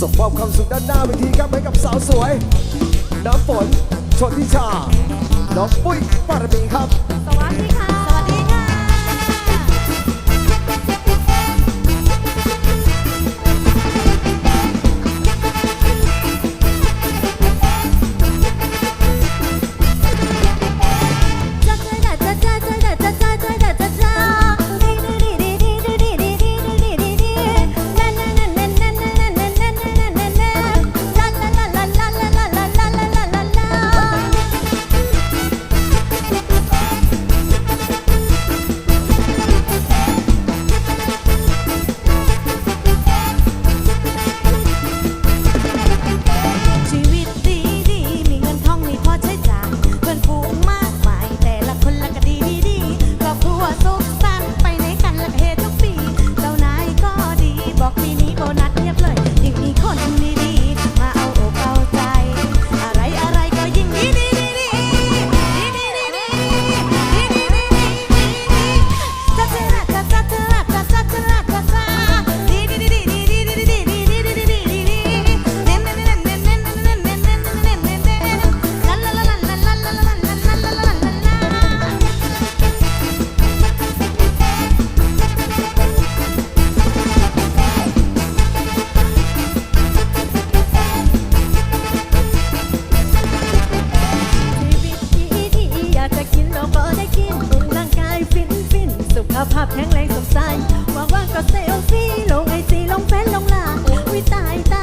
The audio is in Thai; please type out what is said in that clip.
ส่งมอบความสุขด้านหน้าเวทีครับให้กับสาวสวย น้ำฝนชนทิชา น้องปุ้ยปารมีครับ สวัสดีค่ะ ขภาพแข็งแรงสดใสว่างๆก็เซลฟี่ลงไอจีลงเฟซลงลาวิตาย